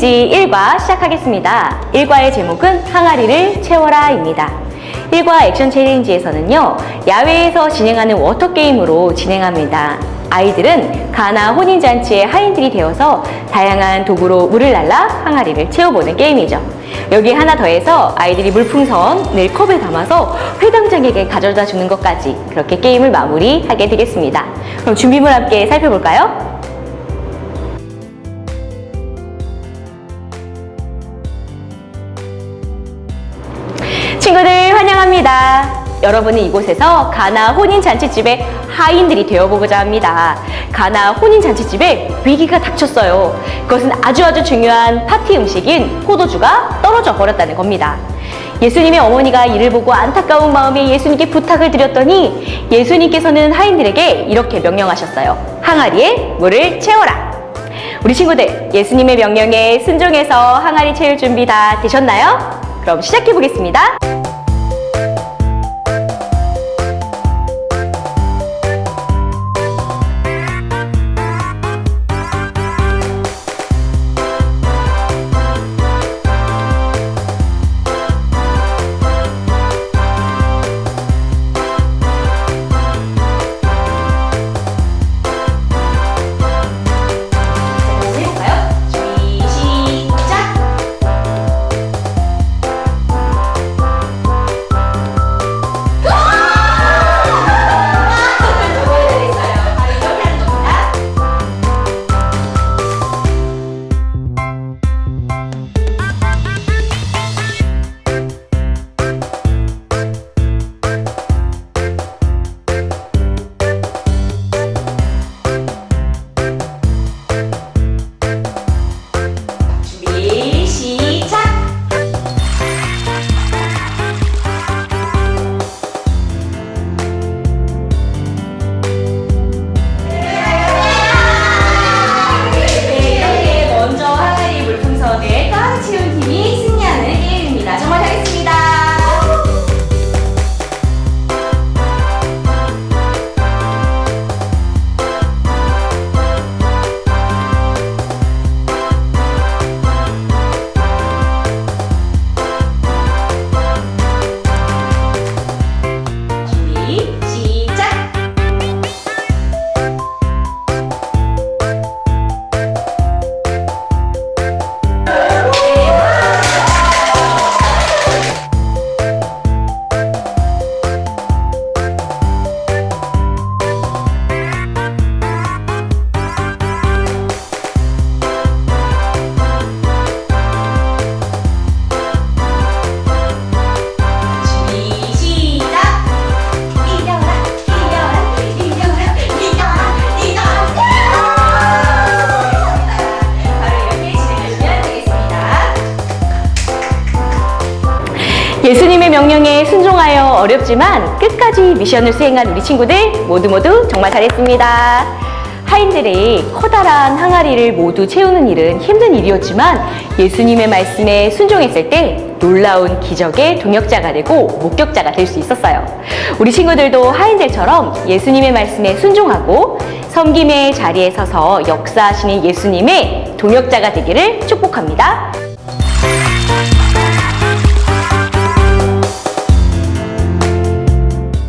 챌린지 1과 시작하겠습니다. 1과의 제목은 항아리를 채워라입니다. 1과 액션 챌린지에서는요, 야외에서 진행하는 워터게임으로 진행합니다. 아이들은 가나 혼인잔치의 하인들이 되어서 다양한 도구로 물을 날라 항아리를 채워보는 게임이죠. 여기 하나 더해서 아이들이 물풍선을 컵에 담아서 회당장에게 가져다 주는 것까지 그렇게 게임을 마무리하게 되겠습니다. 그럼 준비물 함께 살펴볼까요? 친구들 환영합니다. 여러분은 이곳에서 가나 혼인잔치집의 하인들이 되어보고자 합니다. 가나 혼인잔치집에 위기가 닥쳤어요. 그것은 아주 아주 중요한 파티 음식인 포도주가 떨어져 버렸다는 겁니다. 예수님의 어머니가 이를 보고 안타까운 마음에 예수님께 부탁을 드렸더니 예수님께서는 하인들에게 이렇게 명령하셨어요. 항아리에 물을 채워라. 우리 친구들 예수님의 명령에 순종해서 항아리 채울 준비 다 되셨나요? 그럼 시작해 보겠습니다. 예수님의 명령에 순종하여 어렵지만 끝까지 미션을 수행한 우리 친구들 모두 모두 정말 잘했습니다. 하인들이 커다란 항아리를 모두 채우는 일은 힘든 일이었지만 예수님의 말씀에 순종했을 때 놀라운 기적의 동역자가 되고 목격자가 될 수 있었어요. 우리 친구들도 하인들처럼 예수님의 말씀에 순종하고 섬김의 자리에 서서 역사하시는 예수님의 동역자가 되기를 축복합니다.